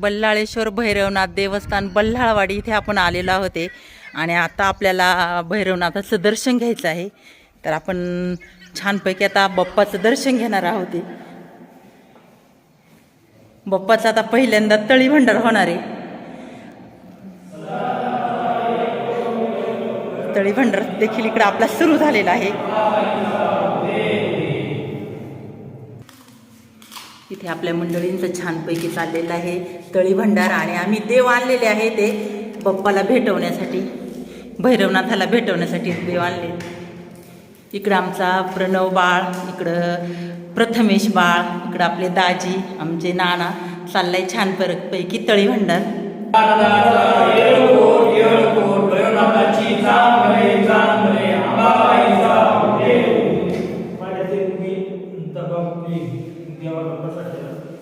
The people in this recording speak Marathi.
बल्लाळेश्वर भैरवनाथ देवस्थान बल्लाळवाडी इथे आपण आलेलो होते आणि आता आपल्याला भैरवनाथाचं दर्शन घ्यायचं आहे. तर आपण छानपैकी आता बाप्पाचं दर्शन घेणार आहोत. बाप्पाचं आता पहिल्यांदा तळी भंडार होणार आहे. तळी भंडार देखील इकडं आपला सुरू झालेला आहे. इथे आपल्या मंडळींचं छानपैकी चाललेलं आहे. तळी भंडार आणि आम्ही देव आणलेले आहे ते पप्पाला भेटवण्यासाठी भैरवनाथाला भेटवण्यासाठी देव आणले. इकडं आमचा प्रणव बाळ इकडं प्रथमेश बाळ इकडं आपले दाजी आमचे नाना चाललाय छान पैकी तळी भंडार. limpiaba los pasajeros